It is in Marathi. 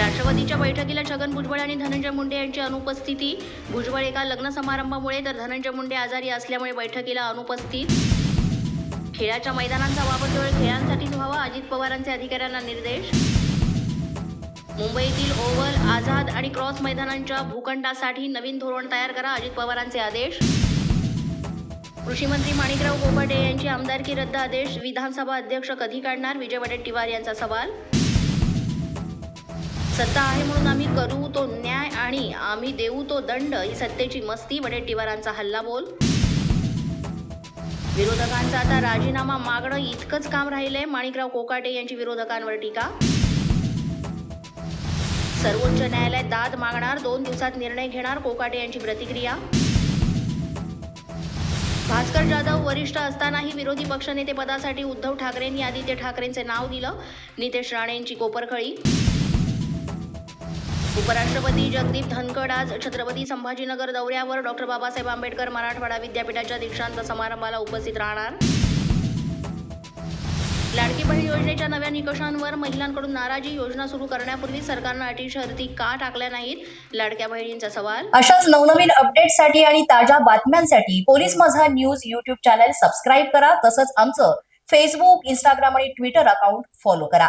बैठकीला छगन भुजबळ आणि धनंजय मुंडे यांची अनुपस्थिती. भुजबळ एका लग्न समारंभामुळे तर धनंजय मुंडे आजारी असल्यामुळे बैठकीला अनुपस्थित. खेळाच्या मैदानांचा वापर केवळ खेळांसाठीच व्हावा अजित पवारांचे अधिकाऱ्यांना निर्देश. मुंबईतील ओव्हल आझाद आणि क्रॉस मैदानांच्या भूखंडासाठी नवीन धोरण तयार करा अजित पवारांचे आदेश. कृषी मंत्री माणिकराव कोकाटे यांची आमदारकी रद्द आदेश विधानसभा अध्यक्ष कधी काढणार? विजय वडेट्टीवार यांचा सवाल. सत्ता आहे म्हणून आम्ही करू तो न्याय आणि आम्ही देऊ तो दंड ही सत्तेची मस्ती वडेट्टीवारांचा हल्लाबोल विरोधकांचा आता राजीनामा मागणं इतकंच काम राहिलंय. माणिकराव कोकाटे यांची विरोधकांवर टीका. सर्वोच्च न्यायालय दाद मागणार दोन दिवसात निर्णय घेणार कोकाटे यांची प्रतिक्रिया. भास्कर जाधव वरिष्ठ असतानाही विरोधी पक्षनेते पदासाठी उद्धव ठाकरेंनी आदित्य ठाकरेंचे नाव दिलं. नितेश राणेंची कोपरखळी. उपराष्ट्रपती जगदीप धनखड आज छत्रपती संभाजीनगर दौऱ्यावर डॉक्टर बाबासाहेब आंबेडकर मराठवाडा विद्यापीठाच्या दीक्षांत समारंभाला उपस्थित राहणार. लाडकी बहीण योजनेच्या नव्या निकषांवर महिलांकडून नाराजी योजना सुरू करण्यापूर्वी सरकारनं अटी शर्ती का टाकल्या नाहीत? लाडक्या बहिणींचा सवाल. अशाच नवनवीन अपडेटसाठी आणि ताज्या बातम्यांसाठी पोलीस माझा न्यूज युट्यूब चॅनल सबस्क्राईब करा. तसंच आमचं फेसबुक इंस्टाग्राम आणि ट्विटर अकाउंट फॉलो करा.